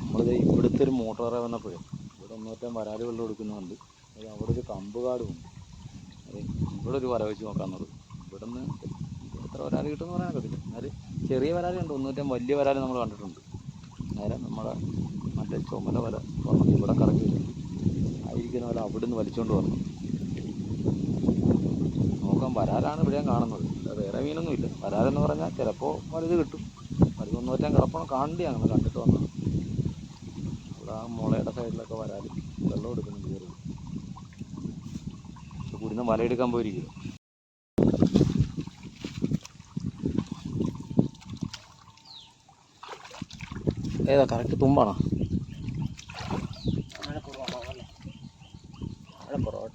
നമ്മളിത് ഇവിടുത്തെ ഒരു മോട്ടോറെ വന്നപ്പോഴേ ഇവിടെ ഒന്നോറ്റം വരാൽ വെള്ളം എടുക്കുന്നുണ്ട് അത് അവിടെ ഒരു കമ്പ് കാടുമുണ്ട് അത് ഇവിടെ ഒരു വല വെച്ച് നോക്കാന്നുള്ളത് ഇവിടെ എത്ര വരാൽ കിട്ടുമെന്ന് പറയാൻ പറ്റില്ല എന്നാലും ചെറിയ വരാൽ ഉണ്ട് ഒന്നൂറ്റം വലിയ വരാൽ നമ്മൾ കണ്ടിട്ടുണ്ട്. നേരെ നമ്മുടെ മറ്റേ ചുമല വല വന്നത് ഇവിടെ കറക്കി വെച്ചിട്ട് ആയിരിക്കുന്ന വല അവിടെ നിന്ന് വലിച്ചുകൊണ്ട് വന്നു. നോക്കാം വരാലാണ് ഇവിടെ ഞാൻ കാണുന്നത് വേറെ മീനൊന്നുമില്ല വരാലെന്ന് പറഞ്ഞാൽ ചിലപ്പോൾ വലുത് കിട്ടും. വലുത് ഒന്നൂറ്റം കിടപ്പണം അങ്ങനെ കണ്ടിട്ട് വന്നത് ഇവിടെ ആ മുളയുടെ സൈഡിലൊക്കെ വരാൽ വെള്ളം എടുക്കുന്നുണ്ട് കുടിന്ന് വലയെടുക്കാൻ പോയിരിക്കും ഏതാ കറക്റ്റ് തുമ്പാണോ? പൊറോട്ട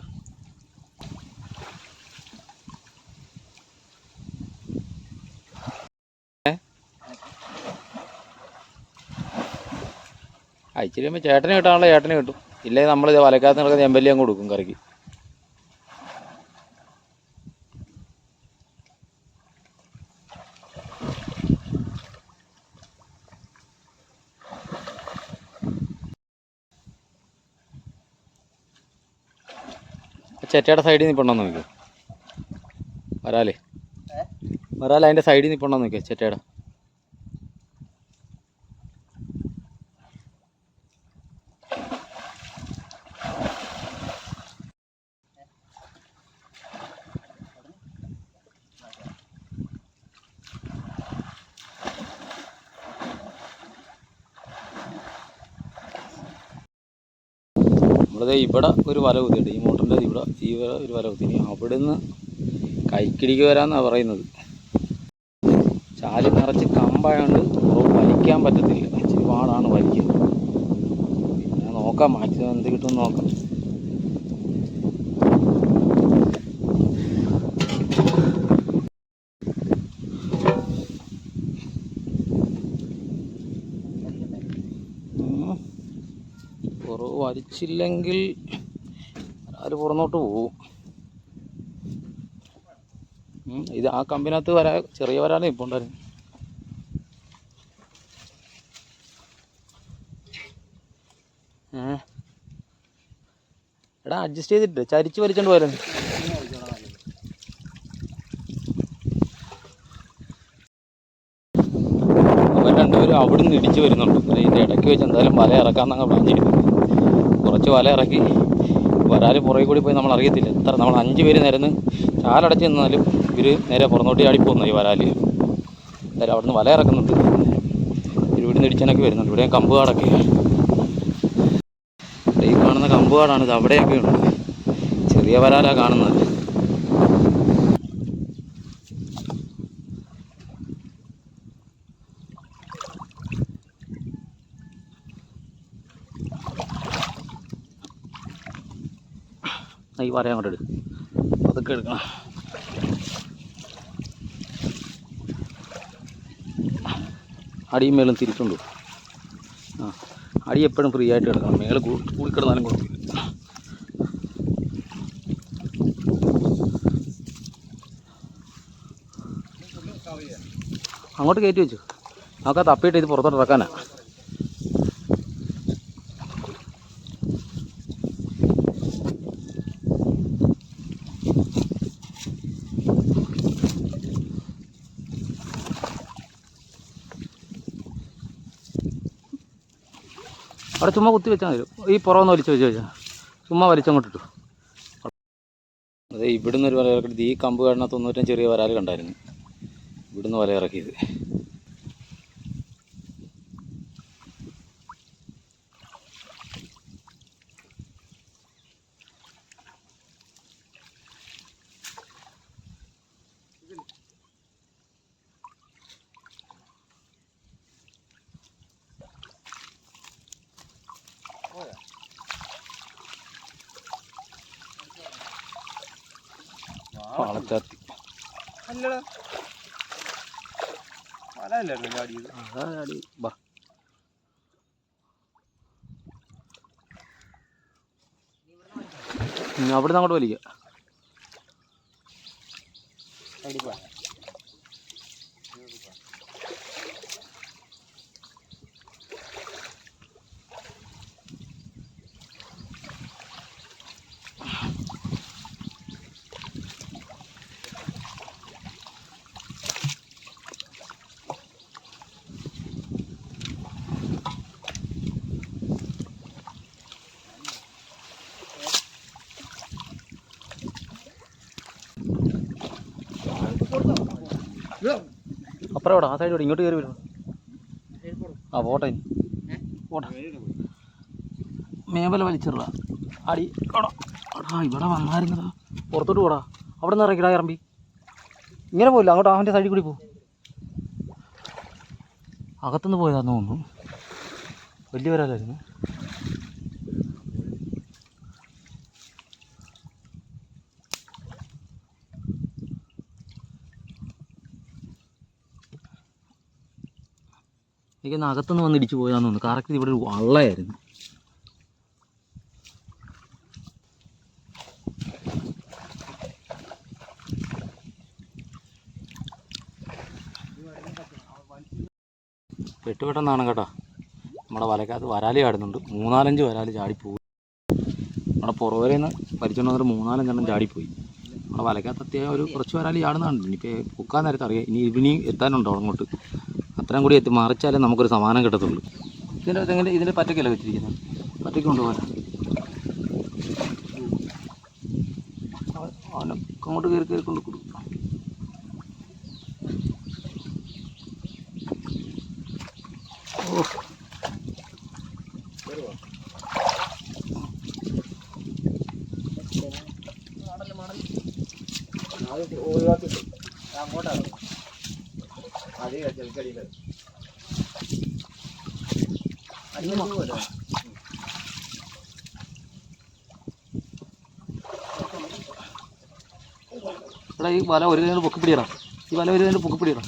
അയച്ചിരി കഴിയുമ്പോൾ ചേട്ടന് കിട്ടാനുള്ള ചേട്ടനെ കിട്ടും. ഇല്ലെങ്കിൽ നമ്മൾ ഇത് വലക്കകത്ത് നടക്കുന്ന എം എൽ എ കൊടുക്കും കറിക്ക്. ചേട്ടയുടെ സൈഡിൽ നിൽപ്പുണ്ടോ നോക്കിയോ വരാലേ. വരാല അതിന്റെ സൈഡിൽ നിൽപ്പുണ്ടോ നോക്കിയോ ചേട്ടയുടെ. നമ്മളിത് ഇവിടെ ഒരു വല കുത്തിയിട്ട് ഈ മോട്ടറിന്റെ ഇവിടെ ഈ ഒരു വരവത്തിന് അവിടുന്ന് കൈക്കിടിക്ക് വരാമെന്നാണ് പറയുന്നത്. ചാൽ നിറച്ച് കമ്പായതുകൊണ്ട് വലിക്കാൻ പറ്റത്തില്ല. ഇച്ചിരി പാടാണ് വലിക്കാൻ. പിന്നെ നോക്കാം മാക്സിമം എന്ത് കിട്ടും നോക്കാം. ഉം. പുറവ് വലിച്ചില്ലെങ്കിൽ അത് പുറന്നോട്ട് പോവും. ഇത് ആ കമ്പിനകത്ത് വരാ ചെറിയ വരാനും ഇപ്പോൾ ഉണ്ടായിരുന്നു. എടാ അഡ്ജസ്റ്റ് ചെയ്തിട്ട് ചരിച്ച് വലിച്ചോണ്ട് പോയാലും അവർ രണ്ടുപേരും അവിടെ നിന്ന് ഇടിച്ച് വരുന്നുണ്ട്. ഇതിന്റെ ഇടയ്ക്ക് വെച്ച് എന്തായാലും വല ഇറക്കാമെന്നങ്ങ് പ്ലാൻ കുറച്ച് വല ഇറക്കി. വരാൽ പുറകെ കൂടി പോയി നമ്മൾ അറിയത്തില്ല. എത്ര നമ്മൾ അഞ്ച് പേര് നിരന്ന് ചാലടച്ച് നിന്നാലും ഇവർ നേരെ പുറന്നോട്ട് ചാടിപ്പോകുന്നു ഈ വരാൽ. എന്തായാലും അവിടെ നിന്ന് വല ഇറക്കുന്നുണ്ട്. ഇവിടുന്ന് ഇടിച്ചാനൊക്കെ വരുന്നുണ്ട്. ഇവിടെ കമ്പുകാടൊക്കെ ഈ കാണുന്ന കമ്പ് കാടാണ് ഇത്. അവിടെയൊക്കെ ഉണ്ട് ചെറിയ വരാലാ കാണുന്നത്. ഈ പറയാൻ അങ്ങോട്ട് എടുക്കും. അതൊക്കെ എടുക്കണം. അടിയും മേലും തിരിച്ചുണ്ടോ? ആ അടി എപ്പോഴും ഫ്രീ ആയിട്ട് എടുക്കണം മേലെ കൂടി കിടന്നാലും കുഴപ്പമില്ല. അങ്ങോട്ട് കയറ്റി വെച്ചു. നമുക്ക് തപ്പിയിട്ട് ഇത് പുറത്തോട്ട് ഇറക്കാനാ. അവിടെ ചുമ്മാ കുത്തി വെച്ചാൽ മതി. ഈ പുറമൊന്ന് വലിച്ചു വെച്ച് വെച്ചാൽ ചുമ്മാ വലിച്ചങ്ങോട്ട് ഇട്ടു അതെ ഇവിടുന്ന് ഒരു വല ഇറക്കിയിട്ട് ഈ കമ്പ് കാണുന്ന ഒന്നൂറ്റം ചെറിയ വരാൽ കണ്ടായിരുന്നു. ഇവിടുന്ന് വല ഇറക്കിയത് ചാടി. അവിടെ നിന്ന് അങ്ങോട്ട് വലിക്കുക അപ്പുറം എവിടെ? ആ സൈഡ് ഇങ്ങോട്ട് കയറി വരും ആ പോട്ടെ ഇനി. പോട്ടെ. വലിച്ചിട അടി എടാ ഇവിടെ വന്നായിരുന്നടാ പുറത്തോട്ട് പോടാ. അവിടെ നിന്ന് ഇറക്കിടാ ഇറമ്പി ഇങ്ങനെ പോയില്ല അങ്ങോട്ട് അവന്റെ സൈഡിൽ കൂടി പോകും അകത്തുനിന്ന് പോയതാന്ന് തോന്നുന്നു. വലിയ വരാലായിരുന്നു. എനിക്ക് അകത്തുനിന്ന് വന്ന് ഇടിച്ചു പോയതാന്ന് തോന്നുന്നു. കറക്റ്റ് ഇവിടെ ഒരു വള്ളയായിരുന്നു. പെട്ടുപെട്ടെന്നാണ് കേട്ടോ. നമ്മുടെ വലക്കകത്ത് വരാലി ചാടുന്നുണ്ട്. മൂന്നാലഞ്ച് വരാലി ചാടിപ്പോയി. നമ്മുടെ പുറവരയിൽ നിന്ന് പരിച്ചുകൊണ്ട് വന്നിട്ട് മൂന്നാലഞ്ചെണ്ണം ചാടിപ്പോയി. നമ്മുടെ വലക്കകത്ത് അത്യാവശ്യം ഒരു കുറച്ച് വരാലി ചാടുന്നുണ്ട് ഇനിയിപ്പോൾ പൊക്കാൻ നേരത്തെ അറിയാം. ഇനി ഇനി എത്താനുണ്ടോ അങ്ങോട്ട്? അത്രയും കൂടി എത്തി മറിച്ചാലേ നമുക്കൊരു സമാനം കിട്ടത്തുള്ളൂ. ഇതിന്റെ ഇതെങ്ങനെ ഇതിന്റെ പറ്റക്കല്ല വെച്ചിരിക്കുന്നത്? പറ്റയ്ക്ക് കൊണ്ടുപോകാൻ. അവനെ അങ്ങോട്ട് കയറി കയറി കൊണ്ട് കൊടുക്കും ഓ അങ്ങോട്ടാണ് എടാ ഈ വല ഒരു കൈ പൊക്കി പിടിയടാ. ഈ വല ഒരു കൈ പൊക്കി പിടിയടാ.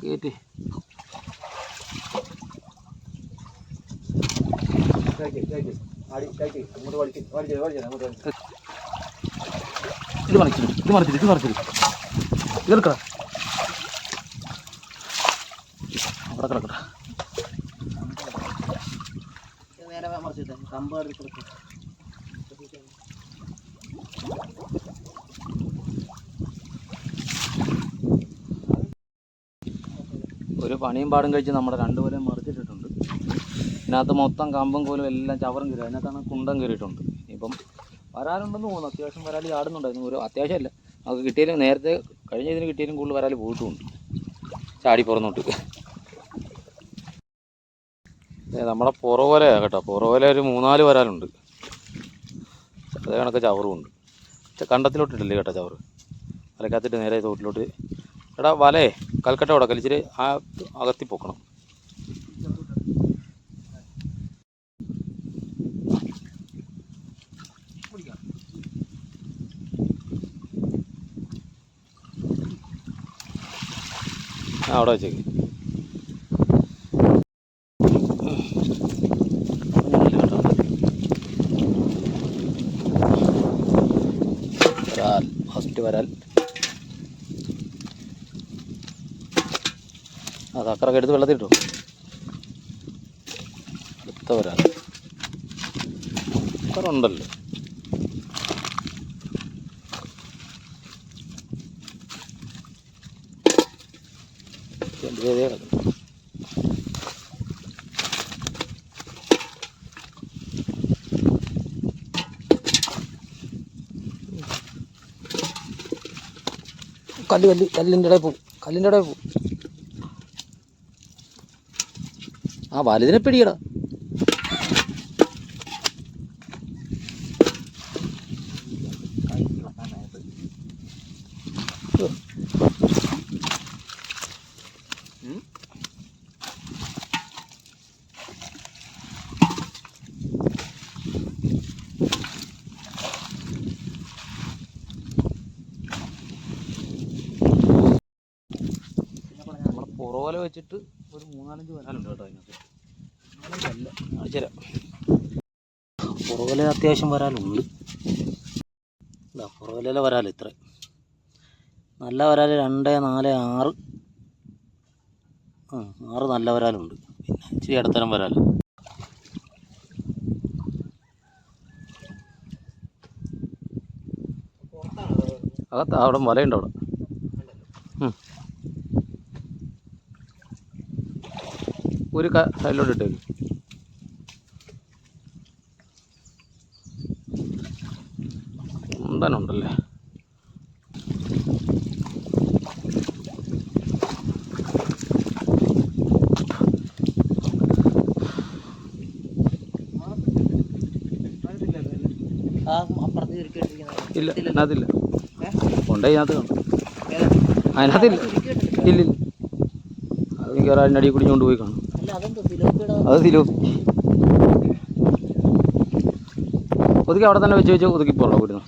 കയറ്റി ഇത് മറിച്ചിട്ട് ഇത് മറിച്ചിട്ട് ഇത് മറിച്ചിട്ട് ഇതെടുക്കടാ. അവിടെ കിടക്കട്ടെ. നേരെ മറിച്ചിട്ട് കമ്പ് എടുത്ത് ഒരു പണിയും പാടും കഴിച്ച് നമ്മുടെ രണ്ടുപേരെയും മറിച്ചിട്ടിട്ടുണ്ട്. ഇതിനകത്ത് മൊത്തം കമ്പും കോലും എല്ലാം ചവറും കയറി അതിനകത്താണ് കുണ്ടം കയറിയിട്ടുണ്ട് ഇപ്പം വരാലുണ്ടെന്ന് തോന്നുന്നു. അത്യാവശ്യം വരാൽ ചാടുന്നുണ്ടായിരുന്നു. ഒരു അത്യാവശ്യമല്ല. നമുക്ക് കിട്ടിയാലും നേരത്തെ കഴിഞ്ഞ ഇതിന് കിട്ടിയാലും കൂടുതൽ വരാൽ പോയിട്ടുമുണ്ട് ചാടി പുറന്നോട്ട്. നമ്മുടെ പുറവലയാണ് കേട്ടോ. പുറവല ഒരു മൂന്നാൽ വരാലുണ്ട്. അതേ കണക്ക് ചവറും ഉണ്ട്. കണ്ടത്തിലോട്ടിട്ടില്ലേ കേട്ടോ ചവറ്? വലക്കാത്തിട്ട് നേരെ തോട്ടിലോട്ട്. എടാ വലേ കൽക്കട്ട അവിടെ. കലിച്ചിട്ട് ആ അകത്തി പൊക്കണം. അവിടെ വെച്ചേക്ക് വരാൽ ഫസ്റ്റ് വരാൻ. ആ അക്കറൊക്കെ എടുത്ത് വെള്ളത്തിട്ടു അടുത്ത വരാൻ. കക്കറ ഉണ്ടല്ലോ എന്റെ ചെയ്തേ കിടക്കുന്നു കല്ല് കല്ല് കല്ലിന്റെ ഇടയിൽ പോവും കല്ലിന്റെ ഇടയിൽ പോവും ആ വലുതിനെ പിടിയടാ. പുറവല വെച്ചിട്ട് ഒരു മൂന്നാലഞ്ച് വരാലുണ്ട് കേട്ടോ അതിനകത്ത്. പുറവല അത്യാവശ്യം വരാലുണ്ട് ഇതാ വരാൽ ഇത്ര. നല്ല വരാൽ രണ്ട് നാല് ആറ്. ആ ആറ് നല്ല വരാലുണ്ട്. പിന്നെ ഇച്ചിരി ഇടത്തരം വരാൽ അകത്ത് അവിടെ വലയുണ്ട് അവിടെ. ഒരു സൈഡിലോട്ട് ഇട്ടേക്ക്. അപ്പുറത്ത് ചുരുക്കിയിട്ടിരിക്കുന്നത് ഇല്ല അതില്ല ഏ? ഉണ്ട് അതിനകത്ത് കാണും. അതിനകത്തില്ല ഇല്ലില്ല ഇല്ല ഇല്ല അത് മിക്കവാറും അതിന്റെ അടിയിൽ കുടിഞ്ഞുകൊണ്ട് പോയി കാണും. അത് തിലോ. ഒതുക്കി അവിടെ തന്നെ വെച്ച് വെച്ച് ഒതുക്കി പോകണം ഇവിടുന്ന്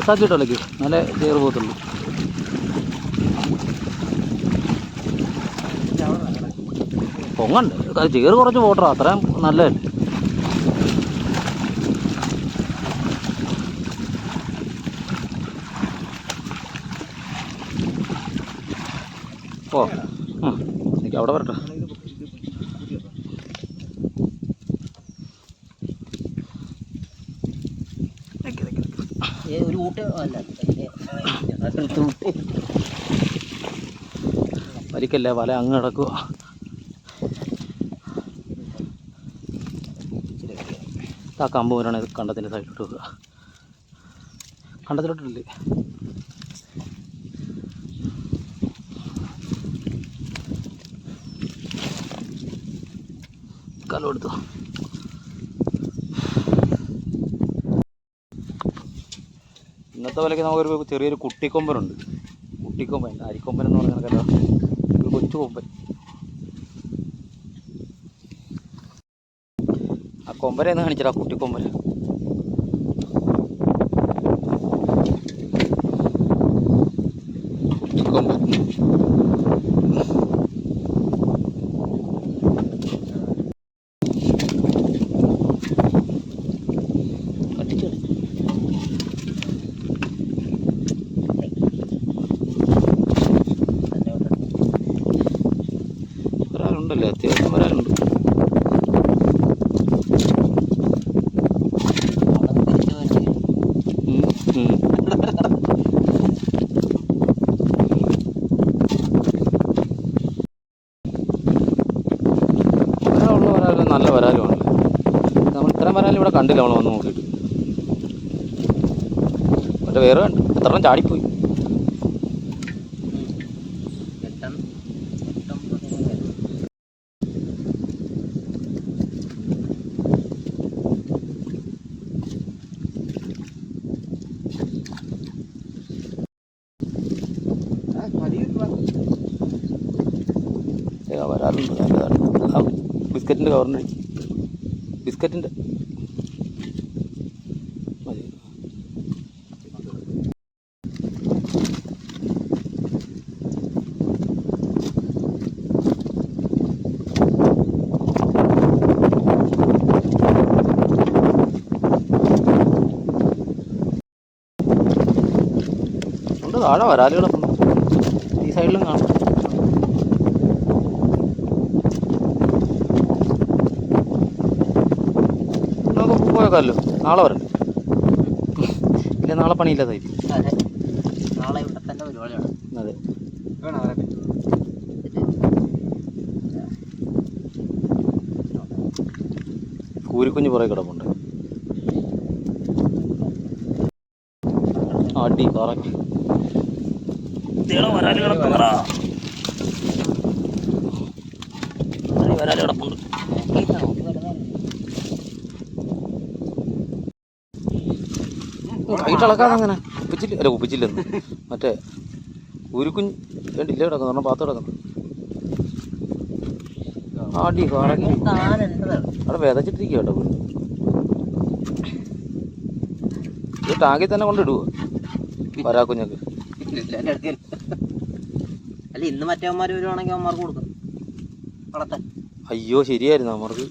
ജ്യൂസാക്കിയിട്ടല്ലേ നല്ല ചേർ പോകത്തുള്ളൂ. പൊങ്ങണ്ട്. അത് ചേറ് കുറച്ച് പോട്ടോ അത്രയും നല്ലതല്ലേ. ഓ. എനിക്ക് അവിടെ വരട്ടെ ഏ, ഒരു ഊട്ട് അല്ല അതിനകത്ത് ഊട്ട് വലിക്കല്ലേ വല അങ്ങ് കിടക്കുക ആ കമ്പ് വരണ കണ്ടത്തിന്റെ സൈഡിലോട്ട് വെക്കുക കണ്ടത്തിലോട്ടില്ലേ? കലം എടുത്തോ ഇന്നത്തെ വിലയ്ക്ക് നമുക്കൊരു ചെറിയൊരു കുട്ടിക്കൊമ്പനുണ്ട്. കുട്ടിക്കൊമ്പൻ അരിക്കൊമ്പൻ എന്ന് പറഞ്ഞാൽ കണക്കല്ല ഒരു കൊച്ചു കൊമ്പൻ. ആ കൊമ്പനെ ഒന്ന് കാണിച്ചടാ കുട്ടിക്കൊമ്പൻ കുട്ടിക്കൊമ്പൻ കട്ടിച്ചു വരാനുണ്ടല്ലേ അത്യാവശ്യം വരാനുണ്ട് ഉം, ഉം. വരാനുള്ള വരാലും നല്ല വരാലുമാണല്ലേ നമ്മൾ ഇത്രയും വരാലും ഇവിടെ കണ്ടില്ല നമ്മൾ വന്ന് നോക്കിയിട്ട്. മറ്റേ വേറെ കണ്ട് എത്ര ചാടിപ്പോയി. വരാറുണ്ട് നല്ലതാണ് ആ ബിസ്ക്കറ്റിന്റെ കവറിന്റെ ബിസ്ക്കറ്റിന്റെ താഴെ വരാലുകളൊക്കെ ഈ സൈഡിലും കാണാം. നമുക്ക് പോയേക്കാമല്ലോ. നാളെ വരണ്ടേ ഇല്ല നാളെ പണിയില്ലാതായി അതെ. നാളെ ഇവിടെ തന്നെ പരിപാടിയാണ്. അതെ. ഊരിക്കുഞ്ഞ് പുറകെ കിടപ്പുണ്ട്. അടി കറക്റ്റ് വരാൽ കിടപ്പുണ്ടടാ. വരാൽ കിടപ്പുണ്ട്. അങ്ങനെ. ഉപ്പിച്ചില്ല അല്ല ഉപ്പിച്ചില്ലെന്ന് മറ്റേ ഉരുക്കും വേണ്ടില്ല കിടക്കുന്നു കാരണം പാത്ത് കിടക്കുന്നു ആടി കറങ്ങി അവിടെ വിതച്ചിട്ടിരിക്കുക കേട്ടോ ഇത് ടാങ്കിൽ തന്നെ കൊണ്ടിടുവോ? വരാക്കുഞ്ഞൊക്കെ അല്ല ഇന്ന് മറ്റേവന്മാർ വരുവാണെങ്കിൽ അവന്മാർക്ക് കൊടുക്കും. വളർത്താൻ. അയ്യോ ശരിയായിരുന്നു അമ്മർക്ക്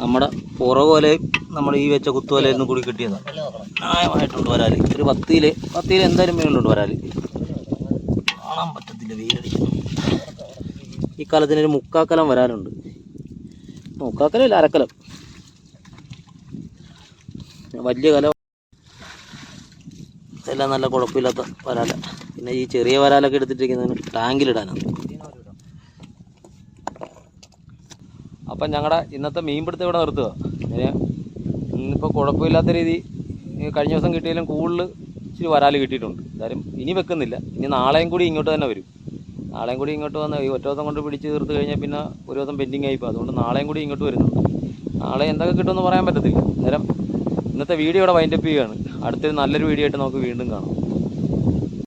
നമ്മുടെ പുറ പോലെ നമ്മൾ ഈ വെച്ച കുത്തു പോലെ ഒന്നും കൂടി കിട്ടിയതാണ് ന്യായമായിട്ടുണ്ട് വരാൽ. ഒരു പത്തിയിൽ പത്തിയിൽ എന്തായാലും മീനുണ്ട് വരാൽ. കാണാൻ പറ്റത്തില്ല വെയിലടിക്കുന്നു ഈ കാലത്തിന് ഒരു മുക്കാക്കലം വരാനുണ്ട്. മുക്കാക്കലം ഇല്ല അരക്കലം. വലിയ കലം എല്ലാം നല്ല കുഴപ്പമില്ലാത്ത വരാല. പിന്നെ ഈ ചെറിയ വരാലൊക്കെ എടുത്തിട്ടിരിക്കുന്നതിന് ടാങ്കിലിടാനാണ് അപ്പം ഞങ്ങളുടെ ഇന്നത്തെ മീൻപിടുത്തം ഇവിടെ നിർത്തുക ഇങ്ങനെ ഇന്നിപ്പോൾ കുഴപ്പമില്ലാത്ത രീതി കഴിഞ്ഞ ദിവസം കിട്ടിയാലും കൂടുതൽ ഇച്ചിരി വരാൽ കിട്ടിയിട്ടുണ്ട്. എന്തായാലും ഇനി വെക്കുന്നില്ല. ഇനി നാളെയും കൂടി ഇങ്ങോട്ട് തന്നെ വരും. നാളെയും കൂടി ഇങ്ങോട്ട് വന്ന് ഈ ഒറ്റ ദിവസം കൊണ്ട് പിടിച്ച് തീർത്ത് കഴിഞ്ഞാൽ പിന്നെ ഒരു ദിവസം പെൻഡിങ് ആയിപ്പോൾ അതുകൊണ്ട് നാളെയും കൂടി ഇങ്ങോട്ട് വരുന്നുണ്ട് നാളെ എന്തൊക്കെ കിട്ടുമെന്ന് പറയാൻ പറ്റത്തില്ല. അന്നേരം ഇന്നത്തെ വീഡിയോ ഇവിടെ വൈൻഡപ്പ് ചെയ്യുകയാണ്. അടുത്തൊരു നല്ലൊരു വീഡിയോ ആയിട്ട് നമുക്ക് വീണ്ടും കാണാം.